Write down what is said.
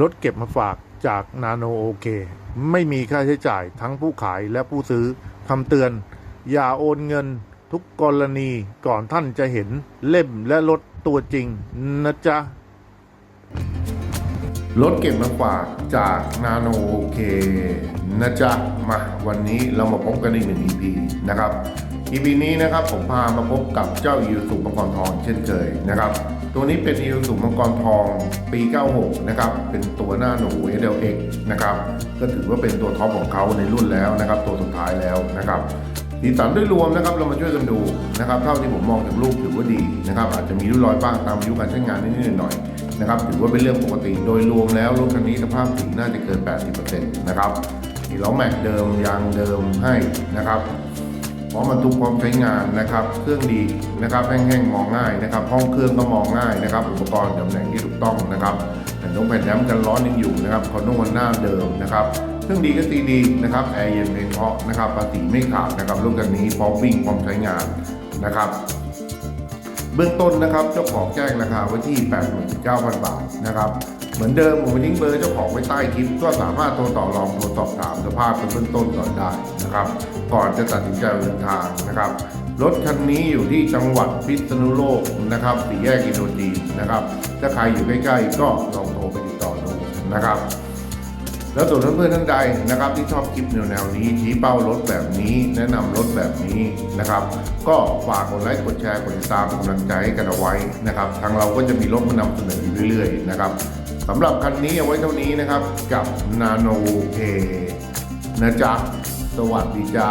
รถเก็บมาฝากจากนาโนโอเค ไม่มีค่าใช้จ่ายทั้งผู้ขายและผู้ซื้อคำเตือน อย่าโอนเงินทุกกรณีก่อนท่านจะเห็นเล่มและรถตัวจริงนะจ๊ะ รถเก็บมาฝากจากนาโนโอเคนะจ๊ะ มาวันนี้เรามาพบกันอีกหนึ่ง EP นะครับ EP นี้นะครับผมพามาพบกับเจ้าอิวสุมังกรทองเช่นเคยนะครับ ตัวนี้เป็นอิวสุมังกรทองปี 96 นะครับ เป็นตัวหน้าหนู LX นะครับ ก็ถือว่าเป็นตัวท็อปของเขาในรุ่นแล้วนะครับ ตัวสุดท้ายแล้วนะครับสีสันด้วยรวมนะครับเรามาช่วยกันดูนะครับเท่าที่ผมมองจากรูปถือว่าดีนะครับอาจจะมีริ้วรอยบ้างตามอายุการใช้งานนิดๆหน่อยนะครับถือว่าเป็นเรื่องปกติโดยรวมแล้วรถคันนี้สภาพสีน่าจะเกิน 80%นะครับมีล้อแม็กเดิมยางเดิมให้นะครับ พร้อมบรรทุกพร้อมใช้งานนะครับ เครื่องดีนะครับแห้งๆมองง่ายนะครับ ห้องเครื่องก็มองง่ายนะครับ อุปกรณ์ตำแหน่งที่ถูกต้องนะครับแผ่นตรงแผ่นแรมกันร้อนยังอยู่นะครับคอนโนวันหน้าเดิมนะครับเครื่องดีก็ตีดีนะครับแอร์เย็นเพลงเพราะนะครับภาษีไม่ขาดนะครับรถคันนี้พร้อมวิ่งพร้อมใช้งานนะครับ เบื้องต้นนะครับเจ้าของแจ้งราคาไว้ที่ 89,000 บาทนะครับ เหมือนเดิมผมไปทิ้งเบอร์เจ้าของไว้ใต้คลิปก็สามารถโทรต่อรองโทรสอบถามสภาพเป็นเบื้องต้นก่อนได้นะครับ ก่อนจะตัดสินใจเดินทางนะครับรถคันนี้อยู่ที่จังหวัดพิษณุโลกนะครับสี่แยกอินโดจีนนะครับ ถ้าใครอยู่ใกล้ๆก็ลองโทรไปติดต่อดูนะครับ แล้วส่วนเพื่อนๆท่านใดนะครับ ที่ชอบคลิปแนวๆนี้ชี้เป้ารถแบบนี้ แนะนำรถแบบนี้นะครับ ก็ฝากกดไลค์กดแชร์กดติดตามกำลังใจให้กันเอาไว้นะครับ ทางเราก็จะมีรถมานำเสนออยู่เรื่อยๆนะครับ สำหรับคันนี้เอาไว้เท่านี้นะครับกับ Nano K นะจ๊ะ สวัสดีจ้า